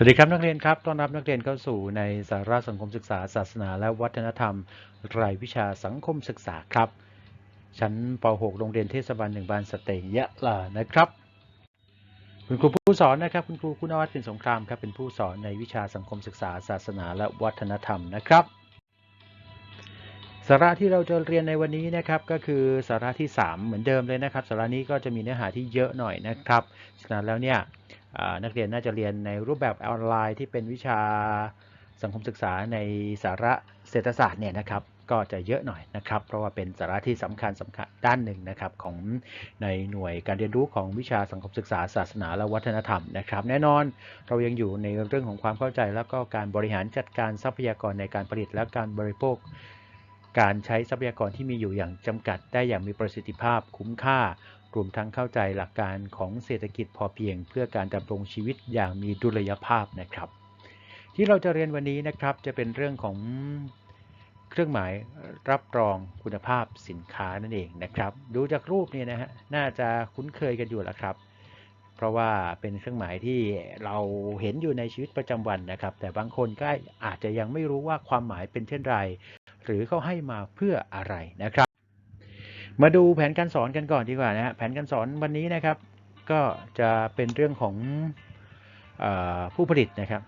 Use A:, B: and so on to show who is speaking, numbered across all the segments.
A: สวัสดีครับนักเรียนครับ ต้อนรับนักเรียนเข้าสู่ในสาระสังคมศึกษาศาสนา และวัฒนธรรม รายวิชาสังคมศึกษาครับ ชั้นป .6 โรงเรียนเทศบาลหนึ่งบานสเตงยะลานะครับ คุณครูผู้สอนนะครับ คุณครูคุณวัฒน์เป็นสงครามครับเป็นผู้สอนในวิชาสังคมศึกษา ศาสนา และวัฒนธรรมนะครับ สาระที่เราจะเรียนในวันนี้นะครับก็คือสาระที่ 3 เหมือนเดิมเลยนะครับ สาระนี้ก็จะมีเนื้อหาที่เยอะหน่อยนะครับฉะนั้นแล้วเนี่ย นักเรียนน่าจะเรียนในรูปแบบออนไลน์ที่เป็นวิชาสังคมศึกษาในสาระเศรษฐศาสตร์เนี่ยนะครับก็จะเยอะหน่อยนะครับ เพราะว่าเป็นสาระที่สำคัญสำคัญด้านหนึ่งนะครับของในหน่วยการเรียนรู้ของวิชาสังคมศึกษา ศาสนาและวัฒนธรรมนะครับ แน่นอนเรายังอยู่ในเรื่องของความเข้าใจ แล้วก็การบริหารจัดการทรัพยากรในการผลิตและการบริโภค การใช้ทรัพยากรที่มีอยู่อย่างจำกัดได้อย่างมีประสิทธิภาพคุ้มค่า รวมทั้งเข้าใจหลักการของเศรษฐกิจพอเพียงเพื่อการดำรงชีวิตอย่างมีดุลยภาพนะครับ ที่เราจะเรียนวันนี้นะครับจะเป็นเรื่องของเครื่องหมายรับรองคุณภาพสินค้านั่นเองนะครับ ดูจากรูปเนี่ยนะฮะน่าจะคุ้นเคยกันอยู่แล้วครับ เพราะว่าเป็นเครื่องหมายที่เราเห็นอยู่ในชีวิตประจำวันนะครับ แต่บางคนก็อาจจะยังไม่รู้ว่าความหมายเป็นเช่นไร หรือเขาให้มาเพื่ออะไรนะครับ มาดูแผนการสอนกันก่อนดีกว่านะฮะแผนการสอนวันนี้นะครับ ก็จะเป็นเรื่องของอผู้ผลิตนะครับ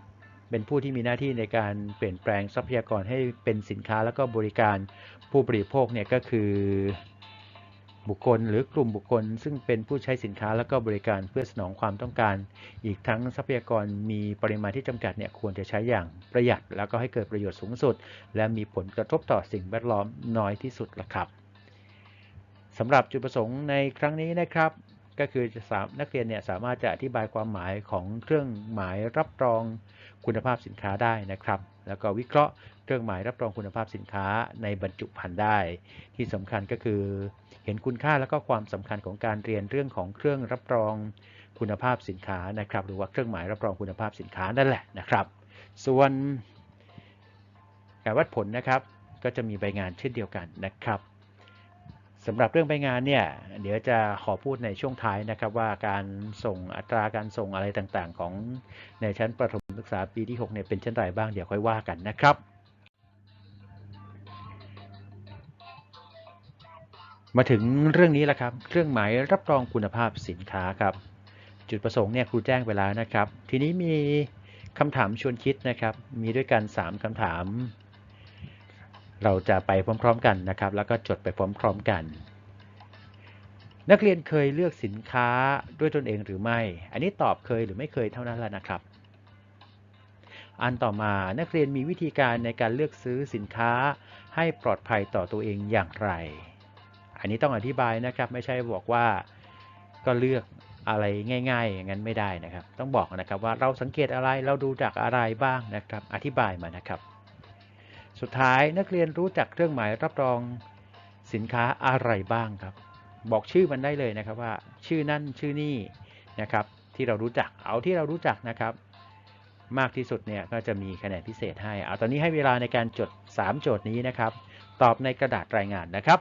A: เป็นผู้ที่มีหน้าที่ในการเปลี่ยนแปลงทรัพยากรให้เป็นสินค้าแล้วก็บริการผู้บริโภคเนี่ยก็คือบุคคลหรือกลุ่มบุคคล ซึ่งเป็นผู้ใช้สินค้าแล้วก็บริการเพื่อสนองความต้องการ อีกทั้งทรัพยากรมีปริมาณที่จำกัดเนี่ยควรจะใช้อย่างประหยัด แล้วก็ให้เกิดประโยชน์สูงสุด และมีผลกระทบต่อสิ่งแวดล้อมน้อยที่สุดละครับ สำหรับจุดประสงค์ในครั้งนี้นะครับ ก็คือสามนักเรียนเนี่ยสามารถจะอธิบายความหมายของเครื่องหมายรับรองคุณภาพสินค้าได้นะครับ แล้วก็วิเคราะห์เครื่องหมายรับรองคุณภาพสินค้าในบรรจุภัณฑ์ได้ ที่สำคัญก็คือ เห็นคุณค่าแล้วก็ความสำคัญของการเรียนเรื่องของเครื่องรับรองคุณภาพสินค้านะครับ หรือว่าเครื่องหมายรับรองคุณภาพสินค้านั่นแหละนะครับ ส่วนการวัดผลนะครับ ก็จะมีใบงานเช่นเดียวกันนะครับ สำหรับเรื่องใบงานเนี่ยเดี๋ยวจะขอพูดในช่วงท้ายนะครับว่าการส่งอัตราการส่งอะไรต่างๆ ของในชั้นประถมศึกษาปีที่6เนี่ยเป็นเช่นไรบ้างเดี๋ยวค่อยว่ากันนะครับ มาถึงเรื่องนี้แล้วครับ เครื่องหมายรับรองคุณภาพสินค้าครับ จุดประสงค์เนี่ยครูแจ้งไปแล้วนะครับ ทีนี้มีคำถามชวนคิดนะครับ มีด้วยกัน 3คำถาม เราจะไปพร้อม ๆ กันนะครับ แล้วก็จดไปพร้อม ๆ กัน นักเรียนเคยเลือกสินค้าด้วยตนเองหรือไม่ อันนี้ตอบเคยหรือไม่เคยเท่านั้นแหละนะครับ อันต่อมานักเรียนมีวิธีการในการเลือกซื้อสินค้าให้ปลอดภัยต่อตัวเองอย่างไร อันนี้ต้องอธิบายนะครับ ไม่ใช่บอกว่าก็เลือกอะไรง่าย ๆ อย่างนั้นไม่ได้นะครับ ต้องบอกนะครับว่าเราสังเกตอะไรเราดูจากอะไรบ้างนะครับ อธิบายมานะครับ สุดท้ายนักเรียนรู้จักเครื่องหมายรับรองสินค้าอะไรบ้างครับ บอกชื่อมันได้เลยนะครับว่า ชื่อนั่นชื่อนี่นะครับ ที่เรารู้จักเอาที่เรารู้จักนะครับ มากที่สุดเนี่ยก็จะมีคะแนนพิเศษให้ เอาตอนนี้ให้เวลาในการจด 3 โจทย์นี้นะครับ ตอบในกระดาษรายงานนะครับ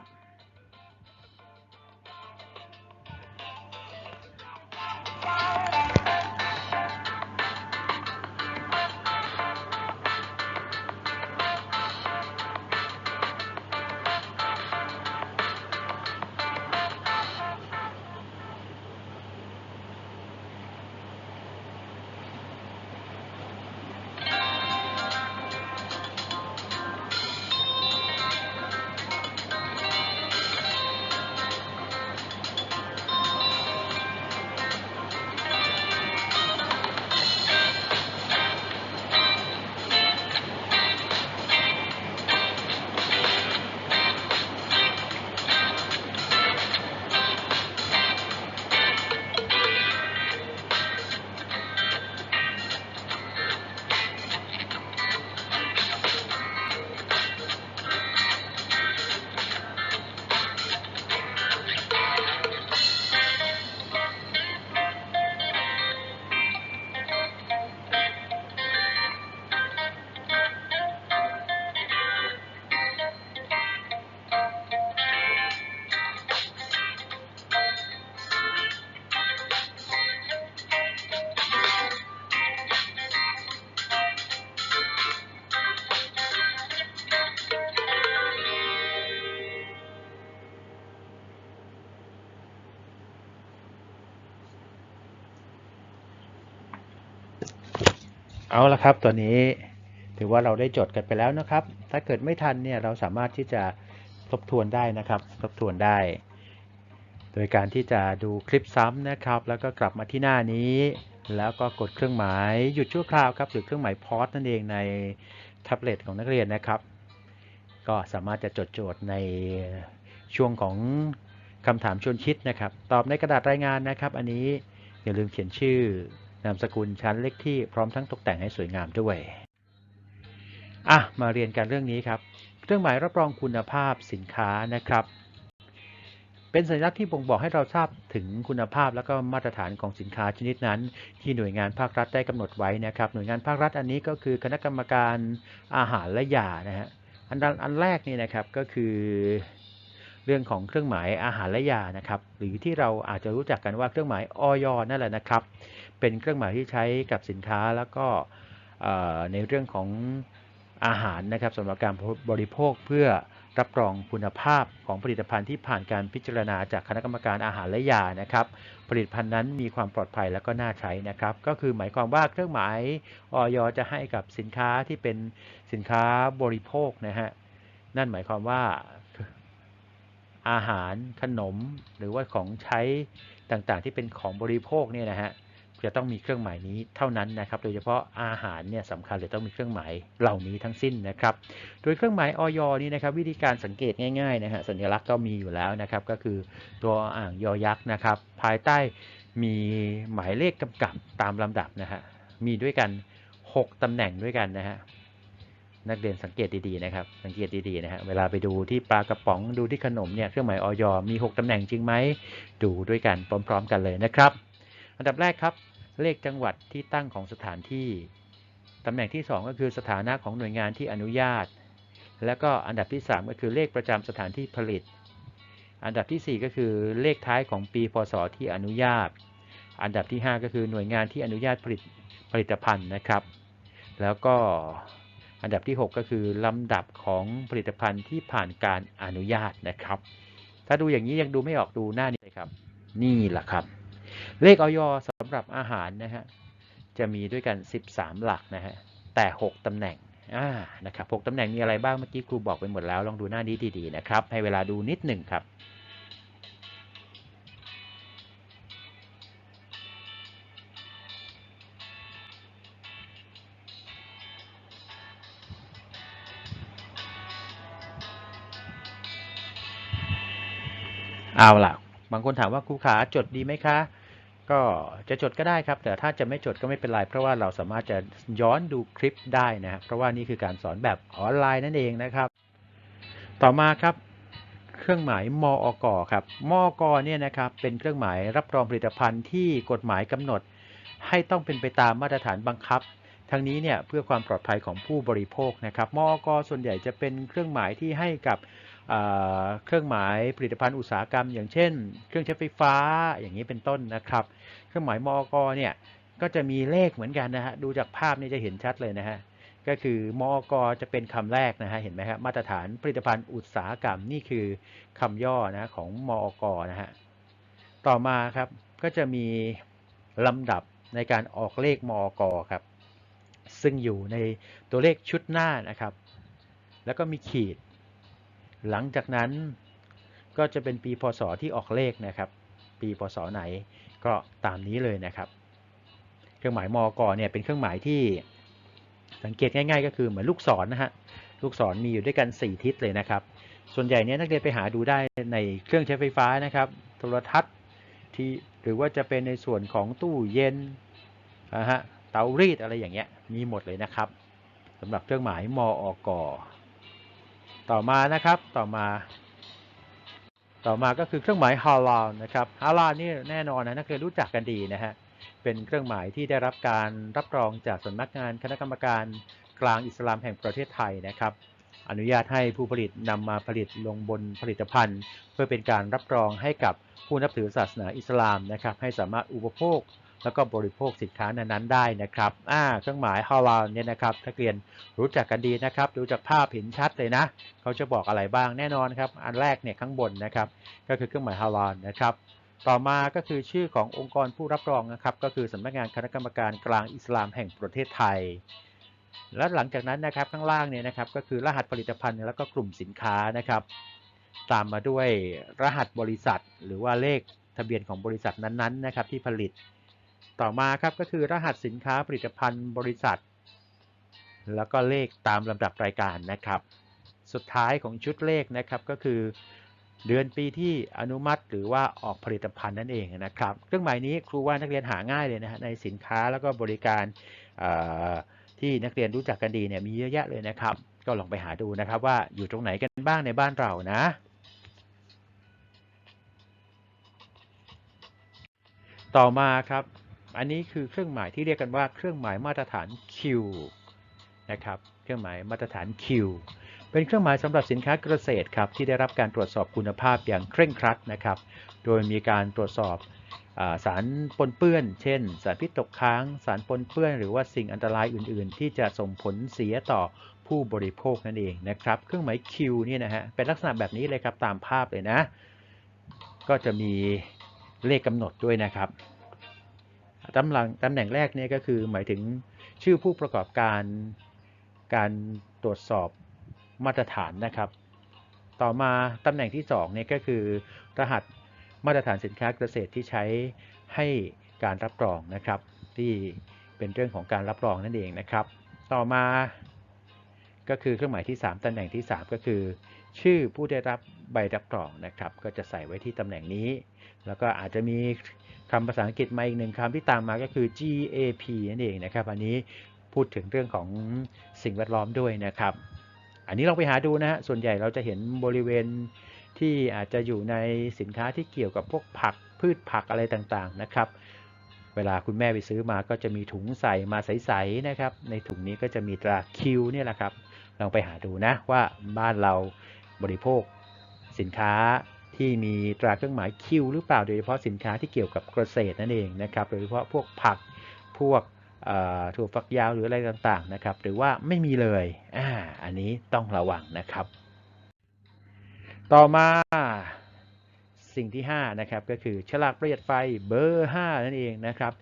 A: เอาละครับตัวนี้ถือว่าเราได้จดกันไปแล้วนะครับ ถ้าเกิดไม่ทันเนี่ยเราสามารถที่จะทบทวนได้นะครับ ทบทวนได้ โดยการที่จะดูคลิปซ้ำนะครับ แล้วก็กลับมาที่หน้านี้ แล้วก็กดเครื่องหมายหยุดชั่วคราวครับ หรือเครื่องหมายพอสนั่นเองในแท็บเล็ตของนักเรียนนะครับ ก็สามารถจะจดโจทย์ในช่วงของคำถามชวนคิดนะครับ ตอบในกระดาษรายงานนะครับ อันนี้อย่าลืมเขียนชื่อ นามสกุลชั้นเลขที่พร้อมทั้งตกแต่งให้สวยงามด้วยอะมาเรียนกันเรื่องนี้ครับเครื่องหมายรับรองคุณภาพสินค้านะครับ เป็นสัญลักษณ์ที่บ่งบอกให้เราทราบถึงคุณภาพและก็มาตรฐานของสินค้าชนิดนั้น ที่หน่วยงานภาครัฐได้กำหนดไว้นะครับ หน่วยงานภาครัฐอันนี้ก็คือคณะกรรมการอาหารและยานะฮะอันดับอันแรกนี่นะครับก็คือเรื่องของเครื่องหมายอาหารและยานะครับ หรือที่เราอาจจะรู้จักกันว่าเครื่องหมายออยนั่นแหละนะครับ เป็นเครื่องหมายที่ใช้กับสินค้าแล้วก็ในเรื่องของอาหารนะครับสำหรับการบริโภคเพื่อรับรองคุณภาพของผลิตภัณฑ์ที่ผ่านการพิจารณาจากคณะกรรมการอาหารและยานะครับ ผลิตภัณฑ์นั้นมีความปลอดภัยและก็น่าใช้นะครับ ก็คือหมายความว่าเครื่องหมายออยจะให้กับสินค้าที่เป็นสินค้าบริโภคนะฮะนั่นหมายความว่าอาหารขนมหรือว่าของใช้ต่างๆ ที่เป็นของบริโภคเนี่ยนะฮะ จะต้องมีเครื่องหมายนี้เท่านั้นนะครับ โดยเฉพาะอาหารเนี่ยสำคัญเลยต้องมีเครื่องหมายเหล่านี้ทั้งสิ้นนะครับ โดยเครื่องหมายออยนี้นะครับ วิธีการสังเกตง่ายๆนะฮะสัญลักษณ์ก็มีอยู่แล้วนะครับ ก็คือตัวอ่างยอยักษ์นะครับ ภายใต้มีหมายเลขกำกับตามลำดับนะฮะมีด้วยกัน 6ตำแหน่งด้วยกันนะฮะนักเรียนสังเกตดีๆนะครับ สังเกตดีๆนะฮะ เวลาไปดูที่ปลากระป๋องดูที่ขนมเนี่ย เครื่องหมายออยมี 6ตำแหน่งจริงไหม ดูด้วยกันพร้อม ๆ กันเลยนะครับ อันดับแรกครับ เลขจังหวัดที่ตั้งของสถานที่ตำแหน่งที่ 2 ก็คือสถานะของหน่วยงานที่อนุญาต แล้วก็อันดับที่ 3 ก็คือเลขประจำสถานที่ผลิต อันดับที่ 4 ก็คือเลขท้ายของปีพศที่อนุญาต อันดับที่ 5 ก็คือหน่วยงานที่อนุญาตผลิตผลิตภัณฑ์นะครับ แล้วก็อันดับที่ 6 ก็คือลำดับของผลิตภัณฑ์ที่ผ่านการอนุญาตนะครับ ถ้าดูอย่างนี้ยังดูไม่ออกดูหน้านี้เลยครับ นี่แหละครับ เลขออยสำหรับอาหารนะฮะจะมีด้วยกัน 13 หลักนะฮะแต่ 6 ตำแหน่งอ่านะครับ6ตำแหน่งมีอะไรบ้างเมื่อกี้ครูบอกไปหมดแล้วลองดูหน้านี้ดีๆนะครับ ให้เวลาดูนิดหนึ่งครับเอาล่ะ บางคนถามว่าครูขาจดดีไหมคะ ก็จะจดก็ได้ครับ แต่ถ้าจะไม่จดก็ไม่เป็นไรเพราะว่าเราสามารถจะย้อนดูคลิปได้นะครับเพราะว่านี่คือการสอนแบบออนไลน์นั่นเองนะครับ ต่อมาครับ เครื่องหมายมอกครับมอกเนี่ยนะครับเป็นเครื่องหมายรับรองผลิตภัณฑ์ที่กฎหมายกำหนด ให้ต้องเป็นไปตามมาตรฐานบังคับทั้งนี้เนี่ยเพื่อความปลอดภัยของผู้บริโภคนะครับมอกส่วนใหญ่จะเป็นเครื่องหมายที่ให้กับ เครื่องหมายผลิตภัณฑ์อุตสาหกรรม อย่างเช่น เครื่องใช้ไฟฟ้าอย่างนี้เป็นต้นนะครับ เครื่องหมายมอกเนี่ยก็จะมีเลขเหมือนกันนะฮะดูจากภาพนี่จะเห็นชัดเลยนะฮะก็คือมอกจะเป็นคำแรกนะฮะเห็นไหมครับมาตรฐานผลิตภัณฑ์อุตสาหกรรมนี่คือคำย่อนะของมอกนะฮะต่อมาครับก็จะมีลำดับในการออกเลขมอกครับซึ่งอยู่ในตัวเลขชุดหน้านะครับ แล้วก็มีขีด หลังจากนั้นก็จะเป็นปีพศที่ออกเลขนะครับ ปีพศไหนก็ตามนี้เลยนะครับ เครื่องหมายมอกเนี่ยเป็นเครื่องหมายที่สังเกตง่าย ๆ ก็คือเหมือนลูกศรนนะฮะลูกศรมีอยู่ด้วยกัน 4 ทิศเลยนะครับ ส่วนใหญ่เนี่ยนักเรียนไปหาดูได้ในเครื่องใช้ไฟฟ้านะครับ โทรทัศน์ที่หรือว่าจะเป็นในส่วนของตู้เย็นนะฮะเตารีดอะไรอย่างเงี้ยมีหมดเลยนะครับสำหรับเครื่องหมายมอก ต่อมานะครับต่อมา ต่อมาก็คือเครื่องหมายฮาลาลนะครับฮาลาลนี่แน่นอนนะนักเรียนรู้จักกันดีนะฮะเป็นเครื่องหมายที่ได้รับการรับรองจากสำนักงานคณะกรรมการกลางอิสลามแห่งประเทศไทยนะครับ อนุญาตให้ผู้ผลิตนำมาผลิตลงบนผลิตภัณฑ์ เพื่อเป็นการรับรองให้กับผู้นับถือศาสนาอิสลามนะครับ ให้สามารถอุปโภค แล้วก็บริโภคสินค้านั้นๆได้นะครับอ่าเครื่องหมายฮาลาลเนี่ยนะครับนักเรียนรู้จักกันดีนะครับ ดูจากภาพเห็นชัดเลยนะ เขาจะบอกอะไรบ้างแน่นอนครับ อันแรกเนี่ยข้างบนนะครับ ก็คือเครื่องหมายฮาลาลนะครับ ต่อมาก็คือชื่อขององค์กรผู้รับรองนะครับ ก็คือสำนักงานคณะกรรมการกลางอิสลามแห่งประเทศไทย และหลังจากนั้นนะครับข้างล่างเนี่ยนะครับก็คือรหัสผลิตภัณฑ์แล้วก็กลุ่มสินค้านะครับ ตามมาด้วยรหัสบริษัท หรือว่าเลขทะเบียนของบริษัทนั้นๆนะครับที่ผลิต ต่อมาครับก็คือรหัสสินค้าผลิตภัณฑ์บริษัท แล้วก็เลขตามลำดับรายการนะครับ สุดท้ายของชุดเลขนะครับก็คือ เดือนปีที่อนุมัติหรือว่าออกผลิตภัณฑ์นั่นเองนะครับ เครื่องหมายนี้ครูว่านักเรียนหาง่ายเลยนะฮะในสินค้าแล้วก็บริการที่นักเรียนรู้จักกันดีเนี่ยมีเยอะแยะเลยนะครับ ก็ลองไปหาดูนะครับว่าอยู่ตรงไหนกันบ้างในบ้านเรานะต่อมาครับ อันนี้คือเครื่องหมายที่เรียกกันว่าเครื่องหมายมาตรฐาน Q นะครับ เครื่องหมายมาตรฐาน Q เป็นเครื่องหมายสำหรับสินค้าเกษตรครับที่ได้รับการตรวจสอบคุณภาพอย่างเคร่งครัดนะครับ โดยมีการตรวจสอบสารปนเปื้อน เช่น สารพิษตกค้าง สารปนเปื้อน หรือว่าสิ่งอันตรายอื่น ๆ ที่จะส่งผลเสียต่อผู้บริโภคนั่นเองนะครับ เครื่องหมาย Q เนี่ยนะฮะ เป็นลักษณะแบบนี้เลยครับตามภาพเลยนะ ก็จะมีเลขกำหนดด้วยนะครับ ตำแหน่งตำแหน่งแรกเนี่ยก็คือหมายถึงชื่อผู้ประกอบการการตรวจสอบมาตรฐานนะครับ ต่อมาตำแหน่งที่2เนี่ยก็คือรหัสมาตรฐานสินค้าเกษตรที่ใช้ให้การรับรองนะครับ ที่เป็นเรื่องของการรับรองนั่นเองนะครับ ต่อมาก็คือเครื่องหมายที่ 3ตำแหน่งที่ 3 ก็คือ ชื่อผู้ได้รับใบรับรองนะครับ ก็จะใส่ไว้ที่ตำแหน่งนี้ แล้วก็อาจจะมี คำภาษาอังกฤษมาอีกหนึ่งคำที่ตามมาก็คือ GAP นั่นเองนะครับ อันนี้พูดถึงเรื่องของสิ่งแวดล้อมด้วยนะครับ อันนี้ลองไปหาดูนะฮะส่วนใหญ่เราจะเห็นบริเวณที่อาจจะอยู่ในสินค้าที่เกี่ยวกับพวกผักพืชผักอะไรต่างๆนะครับ เวลาคุณแม่ไปซื้อมาก็จะมีถุงใส่มาใสๆนะครับ ในถุงนี้ก็จะมีตราคิวเนี่ยแหละครับ ลองไปหาดูนะว่าบ้านเราบริโภคสินค้า ที่มีตราเครื่องหมายคิวหรือเปล่าโดยเฉพาะสินค้าที่เกี่ยวกับเกษตรนั่นเองนะครับโดยเฉพาะพวกผักพวกถั่วฝักยาวหรืออะไรต่างๆนะครับหรือว่าไม่มีเลยอ่าอันนี้ต้องระวังนะครับ ต่อมาสิ่งที่5นะครับก็คือฉลากประหยัดไฟเบอร์ 5 นั่นเองนะครับ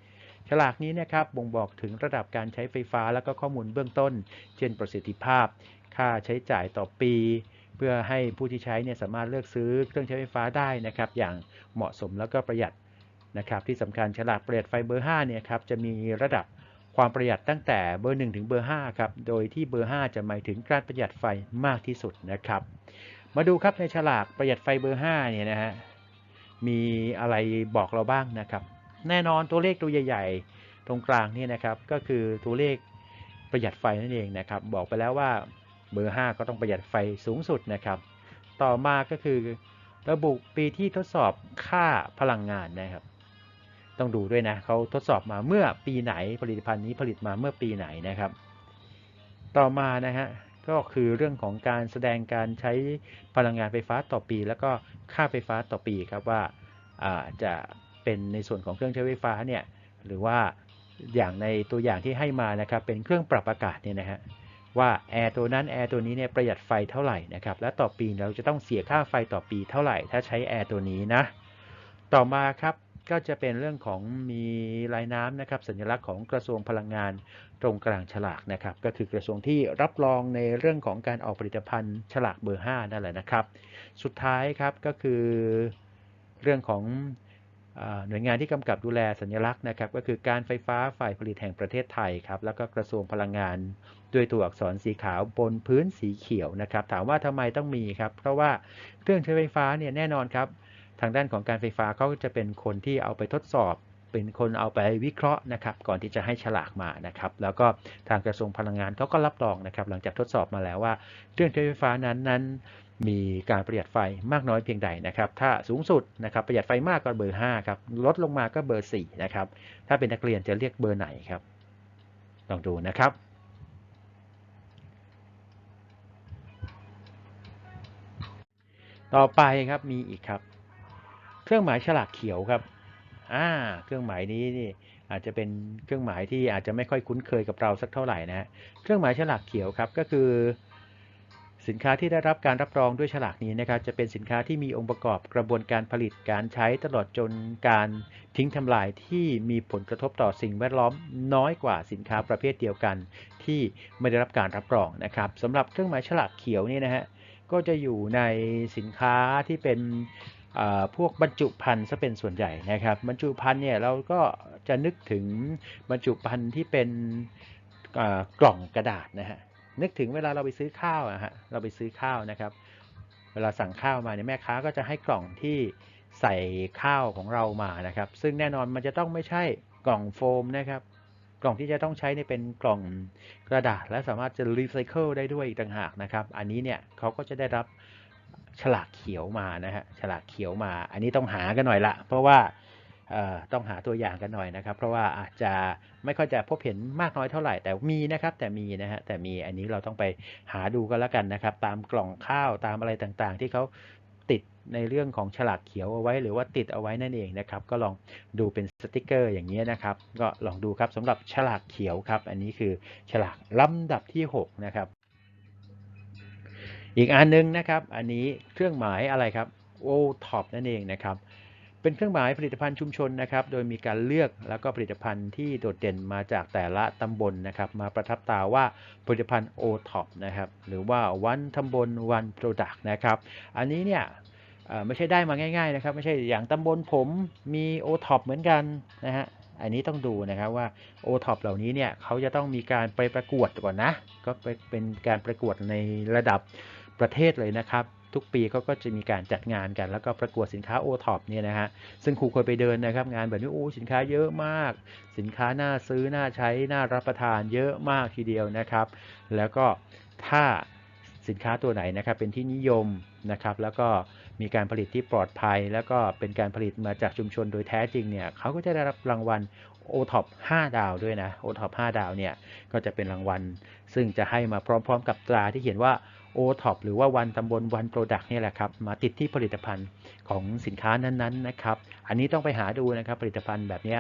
A: ฉลากนี้นะครับบ่งบอกถึงระดับการใช้ไฟฟ้าแล้วก็ข้อมูลเบื้องต้น เช่นประสิทธิภาพ ค่าใช้จ่ายต่อปี เพื่อให้ผู้ที่ใช้เนี่ยสามารถเลือกซื้อเครื่องใช้ไฟฟ้าได้นะครับอย่างเหมาะสมแล้วก็ประหยัดนะครับที่สำคัญฉลากประหยัดไฟเบอร์5เนี่ยครับจะมีระดับความประหยัดตั้งแต่เบอร์ 1 ถึงเบอร์5ครับโดยที่เบอร์ 5 จะหมายถึงการประหยัดไฟมากที่สุดนะครับ มาดูครับในฉลากประหยัดไฟเบอร์5เนี่ยนะฮะมีอะไรบอกเราบ้างนะครับ แน่นอนตัวเลขตัวใหญ่ ๆ ตรงกลางนี่นะครับก็คือตัวเลขประหยัดไฟนั่นเองนะครับ บอกไปแล้วว่า เบอร์ 5 ก็ต้องประหยัดไฟสูงสุดนะครับ ต่อมาก็คือระบุปีที่ทดสอบค่าพลังงานนะครับ ต้องดูด้วยนะเขาทดสอบมาเมื่อปีไหนผลิตภัณฑ์นี้ผลิตมาเมื่อปีไหนนะครับ ต่อมานะฮะก็คือเรื่องของการแสดงการใช้พลังงานไฟฟ้าต่อปี แล้วก็ค่าไฟฟ้าต่อปีครับว่าจะเป็นในส่วนของเครื่องใช้ไฟฟ้าเนี่ยหรือว่าอย่างในตัวอย่างที่ให้มานะครับเป็นเครื่องปรับอากาศเนี่ยนะฮะ ว่าแอร์ตัวนั้นแอร์ตัวนี้เนี่ยประหยัดไฟเท่าไหร่นะครับ และต่อปีเราจะต้องเสียค่าไฟต่อปีเท่าไหร่ ถ้าใช้แอร์ตัวนี้นะ ต่อมาครับก็จะเป็นเรื่องของมีลายน้ำนะครับ สัญลักษณ์ของกระทรวงพลังงานตรงกลางฉลากนะครับ ก็คือกระทรวงที่รับรองในเรื่องของการออกผลิตภัณฑ์ฉลากเบอร์ 5 นั่นแหละนะครับ สุดท้ายครับก็คือเรื่องของ หน่วยงานที่กำกับดูแลสัญลักษณ์นะครับ ก็คือการไฟฟ้าฝ่ายผลิตแห่งประเทศไทยครับแล้วก็กระทรวงพลังงาน ด้วยตัวอักษรสีขาวบนพื้นสีเขียวนะครับ ถามว่าทำไมต้องมีครับ เพราะว่าเครื่องใช้ไฟฟ้าเนี่ยแน่นอนครับ ทางด้านของการไฟฟ้าเขาจะเป็นคนที่เอาไปทดสอบ เป็นคนเอาไปวิเคราะห์นะครับ ก่อนที่จะให้ฉลากมานะครับ แล้วก็ทางกระทรวงพลังงานเขาก็รับรองนะครับ หลังจากทดสอบมาแล้วว่า เครื่องใช้ไฟฟ้านั้นนั้น มีการประหยัดไฟมากน้อยเพียงใดนะครับ ถ้าสูงสุดนะครับประหยัดไฟมากก็เบอร์ 5 ครับ ลดลงมาก็เบอร์ 4 นะครับ ถ้าเป็นนักเรียนจะเรียกเบอร์ไหนครับ ลองดูนะครับ ต่อไปครับมีอีกครับ เครื่องหมายฉลากเขียวครับอ่าเครื่องหมายนี้นี่อาจจะเป็นเครื่องหมายที่อาจจะไม่ค่อยคุ้นเคยกับเราสักเท่าไหร่นะเครื่องหมายฉลากเขียวครับก็คือ สินค้าที่ได้รับการรับรองด้วยฉลากนี้นะครับจะเป็นสินค้าที่มีองค์ประกอบกระบวนการผลิตการใช้ตลอดจนการทิ้งทำลายที่มีผลกระทบต่อสิ่งแวดล้อมน้อยกว่าสินค้าประเภทเดียวกัน ที่ไม่ได้รับการรับรองนะครับสำหรับเครื่องหมายฉลากเขียวนี่นะฮะก็จะอยู่ในสินค้าที่เป็นพวกบรรจุภัณฑ์ซะเป็นส่วนใหญ่นะครับ บรรจุภัณฑ์เนี่ยเราก็จะนึกถึงบรรจุภัณฑ์ที่เป็นกล่องกระดาษนะฮะ นึกถึงเวลาเราไปซื้อข้าวนะฮะเราไปซื้อข้าวนะครับ เวลาสั่งข้าวมาเนี่ยแม่ค้าก็จะให้กล่องที่ใส่ข้าวของเรามานะครับ ซึ่งแน่นอนมันจะต้องไม่ใช่กล่องโฟมนะครับ กล่องที่จะต้องใช้เนี่ยเป็นกล่องกระดาษ และสามารถจะรีไซเคิลได้ด้วยอีกต่างหากนะครับ อันนี้เนี่ยเขาก็จะได้รับฉลากเขียวมานะฮะฉลากเขียวมา อันนี้ต้องหากันหน่อยละเพราะว่า ต้องหาตัวอย่างกันหน่อยนะครับ เพราะว่าอาจจะไม่ค่อยจะพบเห็นมากน้อยเท่าไหร่แต่มีนะครับ แต่มีนะฮะแต่มีอันนี้เราต้องไปหาดูกันแล้วกันนะครับ ตามกล่องข้าวตามอะไรต่างๆ ที่เขาติดในเรื่องของฉลากเขียวเอาไว้ หรือว่าติดเอาไว้นั่นเองนะครับ ก็ลองดูเป็นสติกเกอร์อย่างนี้นะครับ ก็ลองดูครับสำหรับฉลากเขียวครับ อันนี้คือฉลากลำดับที่ 6 นะครับ อีกอันนึงนะครับ อันนี้เครื่องหมายอะไรครับ o top นั่นเองนะครับ เป็นเครื่องหมายผลิตภัณฑ์ชุมชนนะครับ โดยมีการเลือกแล้วก็ผลิตภัณฑ์ที่โดดเด่นมาจากแต่ละตำบลนนะครับ มาประทับตาว่าผลิตภัณฑ์ o t o p นะครับ หรือว่า one ตำบล one product นะครับ อันนี้เนี่ยไม่ใช่ได้มาง่ายๆนะครับ ไม่ใช่อย่างตำบลผมมี o t o p เหมือนกันนะฮะอันนี้ต้องดูนะครับว่า o t o p เหล่านี้เนี่ยเขาจะต้องมีการไปประกวดก่อนนะ ก็เป็นการประกวดในระดับประเทศเลยนะครับ ทุกปีเขาก็จะมีการจัดงานกัน แล้วก็ประกวดสินค้าโอท็อปเนี่ยนะฮะซึ่งครูเคยไปเดินนะครับ งานแบบนี้โอ้สินค้าเยอะมาก สินค้าน่าซื้อน่าใช้น่ารับประทานเยอะมากทีเดียวนะครับ แล้วก็ถ้าสินค้าตัวไหนนะครับเป็นที่นิยมนะครับ แล้วก็มีการผลิตที่ปลอดภัย แล้วก็เป็นการผลิตมาจากชุมชนโดยแท้จริงเนี่ยเขาก็จะได้รับรางวัลโอท็อป5ดาวด้วยนะโอท็อป5ดาวเนี่ยก็จะเป็นรางวัล ซึ่งจะให้มาพร้อม ๆ กับตราที่เขียนว่า o t o p หรือว่าวันตำบลวันโปรดักต์นี่แหละครับ มาติดที่ผลิตภัณฑ์ของสินค้านั้นๆนะครับ อันนี้ต้องไปหาดูนะครับผลิตภัณฑ์แบบนี้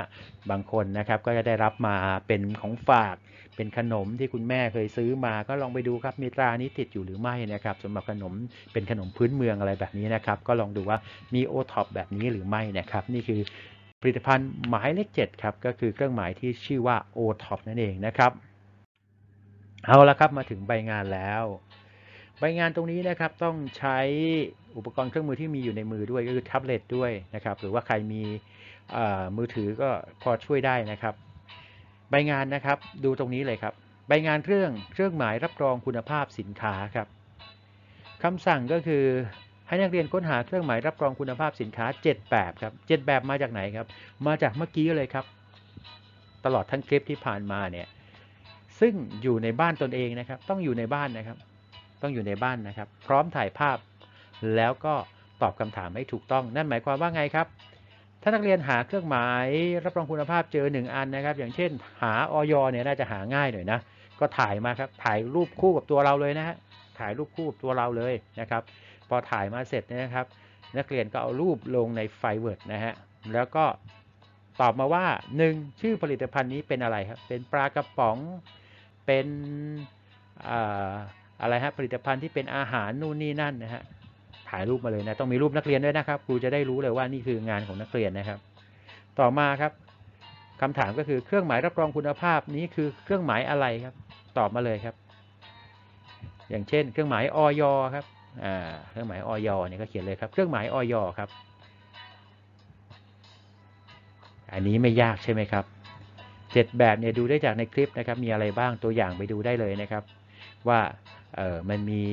A: บางคนนะครับก็จะได้รับมาเป็นของฝาก เป็นขนมที่คุณแม่เคยซื้อมา ก็ลองไปดูครับมีตรานี้ติดอยู่หรือไม่นะครับสำหรับขนมเป็นขนมพื้นเมืองอะไรแบบนี้นะครับก็ลองดูว่ามีโอท็อปแบบนี้หรือไม่นะครับนี่คือผลิตภัณฑ์หมายเลข7ครับก็คือเครื่องหมายที่ชื่อว่า o t o p นั่นเองนะครับ เอาละครับมาถึงใบงานแล้ว ใบงานตรงนี้นะครับต้องใช้อุปกรณ์เครื่องมือที่มีอยู่ในมือด้วยก็คือแท็บเล็ตด้วยนะครับ หรือว่าใครมีมือถือก็พอช่วยได้นะครับ ใบงานนะครับดูตรงนี้เลยครับ ใบงานเครื่องเครื่องหมายรับรองคุณภาพสินค้าครับคำสั่งก็คือให้นักเรียนค้นหาเครื่องหมายรับรองคุณภาพสินค้า 7 แบบครับ 7 แบบมาจากไหนครับ มาจากเมื่อกี้เลยครับ ตลอดทั้งคลิปที่ผ่านมาเนี่ยซึ่งอยู่ในบ้านตนเองนะครับ ต้องอยู่ในบ้านนะครับ ต้องอยู่ในบ้านนะครับ พร้อมถ่ายภาพ แล้วก็ตอบคำถามให้ถูกต้อง นั่นหมายความว่าไงครับ ถ้านักเรียนหาเครื่องหมายรับรองคุณภาพเจอ 1 อันนะครับ อย่างเช่น หาออยเนี่ยน่าจะหาง่ายหน่อยนะ ก็ถ่ายมาครับ ถ่ายรูปคู่กับตัวเราเลยนะฮะ ถ่ายรูปคู่กับตัวเราเลยนะครับ พอถ่ายมาเสร็จนะครับ นักเรียนก็เอารูปลงในไฟเวิร์ดนะฮะ แล้วก็ตอบมาว่า 1. ชื่อผลิตภัณฑ์นี้เป็นอะไรครับ เป็นปลากระป๋อง เป็นอ่า อะไรฮะผลิตภัณฑ์ที่เป็นอาหารนู่นนี่นั่นนะฮะถ่ายรูปมาเลยนะต้องมีรูปนักเรียนด้วยนะครับครูจะได้รู้เลยว่านี่คืองานของนักเรียนนะครับ ต่อมาครับคำถามก็คือเครื่องหมายรับรองคุณภาพนี้คือเครื่องหมายอะไรครับ ตอบมาเลยครับ อย่างเช่น เครื่องหมายออยครับอ่าเครื่องหมายออยเนี่ยก็เขียนเลยครับ เครื่องหมายออยครับ อันนี้ไม่ยากใช่ไหมครับเจ็ดแบบเนี่ยดูได้จากในคลิปนะครับ มีอะไรบ้างตัวอย่างไปดูได้เลยนะครับ ว่า เออมันมี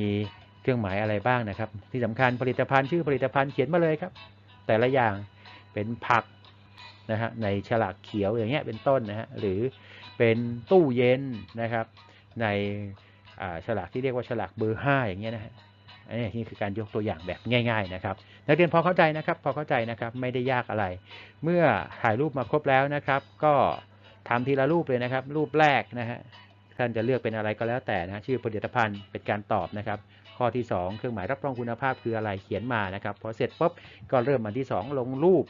A: เครื่องหมายอะไรบ้างนะครับ ที่สำคัญผลิตภัณฑ์ชื่อผลิตภัณฑ์เขียนมาเลยครับ แต่ละอย่างเป็นผักนะฮะในฉลากเขียวอย่างเงี้ยเป็นต้นนะฮะหรือเป็นตู้เย็นนะครับ ในฉลากที่เรียกว่าฉลากเบอร์5อย่างเงี้ยนะฮะอันนี้นี่คือการยกตัวอย่างแบบง่าย ๆนะครับ นักเรียนพอเข้าใจนะครับ พอเข้าใจนะครับไม่ได้ยากอะไร เมื่อถ่ายรูปมาครบแล้วนะครับ ก็ทำทีละรูปเลยนะครับ รูปแรกนะฮะ ท่านจะเลือกเป็นอะไรก็แล้วแต่นะชื่อผลิตภัณฑ์เป็นการตอบนะครับ ข้อที่ 2 เครื่องหมายรับรองคุณภาพคืออะไรเขียนมานะครับพอเสร็จปุ๊บก็เริ่มอันที่ 2 ลงรูป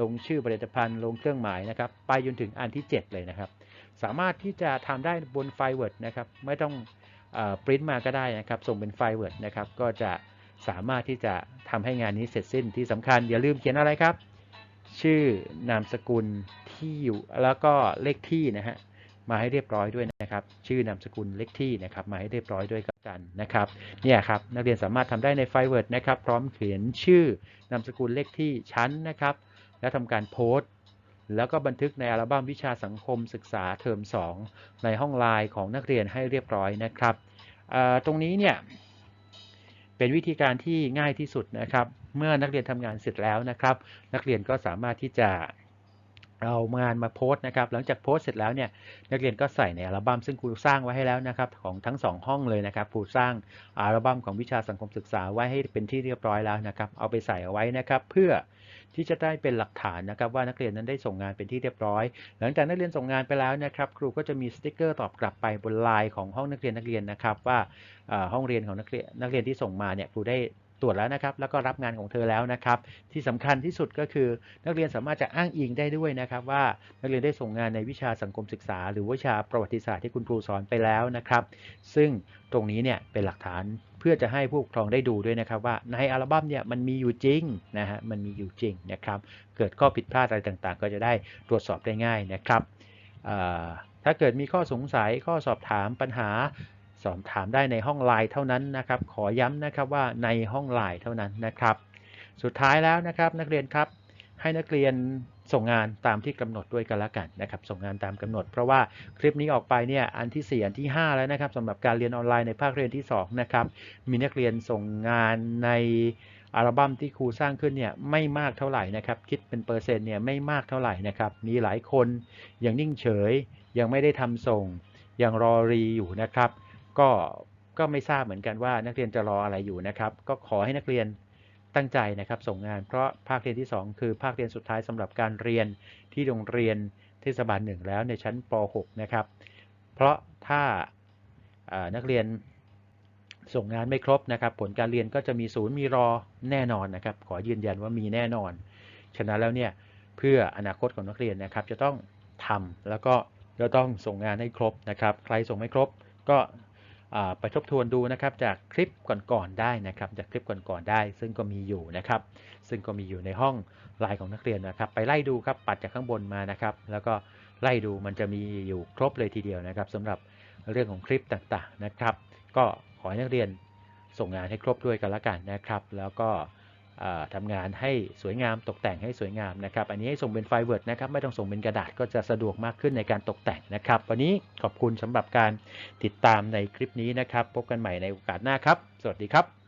A: ลงชื่อผลิตภัณฑ์ ลงเครื่องหมายนะครับไปจนถึงอันที่ 7 เลยนะครับ สามารถที่จะทำได้บนไฟเวิร์ดนะครับไม่ต้องปริ้นมาก็ได้นะครับส่งเป็นไฟล์ Word นะครับก็จะสามารถที่จะทำให้งานนี้เสร็จสิ้นที่สำคัญ อย่าลืมเขียนอะไรครับ ชื่อนามสกุลที่อยู่แล้วก็เลขที่นะฮะมาให้เรียบร้อยด้วย นะครับ ชื่อนามสกุลเลขที่นะครับมาให้เรียบร้อยด้วยกันนะครับเนี่ยครับนักเรียนสามารถทำได้ในไฟล์ Word นะครับ พร้อมเขียนชื่อนามสกุลเลขที่ชั้นนะครับ และทำการโพสต์แล้วก็บันทึกในอัลบั้มวิชาสังคมศึกษาเทอม 2 ในห้องไลน์ของนักเรียนให้เรียบร้อยนะครับ ตรงนี้เนี่ยเป็นวิธีการที่ง่ายที่สุดนะครับ เมื่อนักเรียนทำงานเสร็จแล้วนะครับ นักเรียนก็สามารถที่จะ เอางานมาโพสต์นะครับ หลังจากโพสต์เสร็จแล้วเนี่ยนักเรียนก็ใส่ในอัลบั้มซึ่งครูสร้างไว้ให้แล้วนะครับของทั้งสองห้องเลยนะครับครูสร้างอัลบั้มของวิชาสังคมศึกษาไว้ให้เป็นที่เรียบร้อยแล้วนะครับ เอาไปใส่เอาไว้นะครับ เพื่อที่จะได้เป็นหลักฐานนะครับว่านักเรียนนั้นได้ส่งงานเป็นที่เรียบร้อย หลังจากนักเรียนส่งงานไปแล้วนะครับ ครูก็จะมีสติกเกอร์ตอบกลับไปบนไลน์ของห้องนักเรียนนักเรียนนะครับ ว่าห้องเรียนของนักเรียนนักเรียนที่ส่งมาเนี่ยครูได้ ตรวจแล้วนะครับ แล้วก็รับงานของเธอแล้วนะครับ ที่สำคัญที่สุดก็คือ นักเรียนสามารถจะอ้างอิงได้ด้วยนะครับว่านักเรียนได้ส่งงานในวิชาสังคมศึกษา หรือวิชาประวัติศาสตร์ที่คุณครูสอนไปแล้วนะครับ ซึ่งตรงนี้เนี่ยเป็นหลักฐานเพื่อจะให้ผู้ปกครองได้ดูด้วยนะครับว่าในอัลบั้มเนี่ยมันมีอยู่จริงนะฮะมันมีอยู่จริงนะครับ เกิดข้อผิดพลาดอะไรต่างๆ ก็จะได้ตรวจสอบได้ง่ายนะครับถ้าเกิดมีข้อสงสัยข้อสอบถามปัญหา สอบถามได้ในห้องไลน์เท่านั้นนะครับ ขอย้ำนะครับว่าในห้องไลน์เท่านั้นนะครับ สุดท้ายแล้วนะครับนักเรียนครับให้นักเรียนส่งงานตามที่กำหนดด้วยกันละกันนะครับส่งงานตามกำหนด เพราะว่าคลิปนี้ออกไปเนี่ยอันที่ 4 อันที่ 5 แล้วนะครับสำหรับการเรียนออนไลน์ในภาคเรียนที่2นะครับมีนักเรียนส่งงานในอัลบั้มที่ครูสร้างขึ้นเนี่ยไม่มากเท่าไหร่นะครับคิดเป็นเปอร์เซ็นต์เนี่ยไม่มากเท่าไหร่นะครับมีหลายคนยังนิ่งเฉย ยังไม่ได้ทำส่งยังรอรีอยู่นะครับ ก็ก็ไม่ทราบเหมือนกันว่านักเรียนจะรออะไรอยู่นะครับ ก็ขอให้นักเรียนตั้งใจนะครับส่งงาน เพราะภาคเรียนที่ 2 คือภาคเรียนสุดท้ายสำหรับการเรียนที่โรงเรียนเทศบาลหนึ่งแล้วในชั้นป .6 นะครับ เพราะถ้านักเรียนส่งงานไม่ครบนะครับ ผลการเรียนก็จะมีศูนย์มีรอแน่นอนนะครับ ขอยืนยันว่ามีแน่นอน ฉะนั้นแล้วเนี่ยเพื่ออนาคตของนักเรียนนะครับ จะต้องทำแล้วก็จะต้องส่งงานให้ครบนะครับ ใครส่งไม่ครบก็ ไปทบทวนดูนะครับจากคลิปก่อนๆได้นะครับจากคลิปก่อนๆได้ ซึ่งก็มีอยู่นะครับ ซึ่งก็มีอยู่ในห้องไลน์ของนักเรียนนะครับ ไปไล่ดูครับปัดจากข้างบนมานะครับ แล้วก็ไล่ดูมันจะมีอยู่ครบเลยทีเดียวนะครับสำหรับเรื่องของคลิปต่างๆนะครับ ก็ขอให้นักเรียนส่งงานให้ครบด้วยกันละกันนะครับ แล้วก็ ทำงานให้สวยงามตกแต่งให้สวยงามนะครับ อันนี้ให้ส่งเป็นไฟล์ Word นะครับ ไม่ต้องส่งเป็นกระดาษก็จะสะดวกมากขึ้นในการตกแต่งนะครับ วันนี้ขอบคุณสำหรับการติดตามในคลิปนี้นะครับ พบกันใหม่ในโอกาสหน้าครับ สวัสดีครับ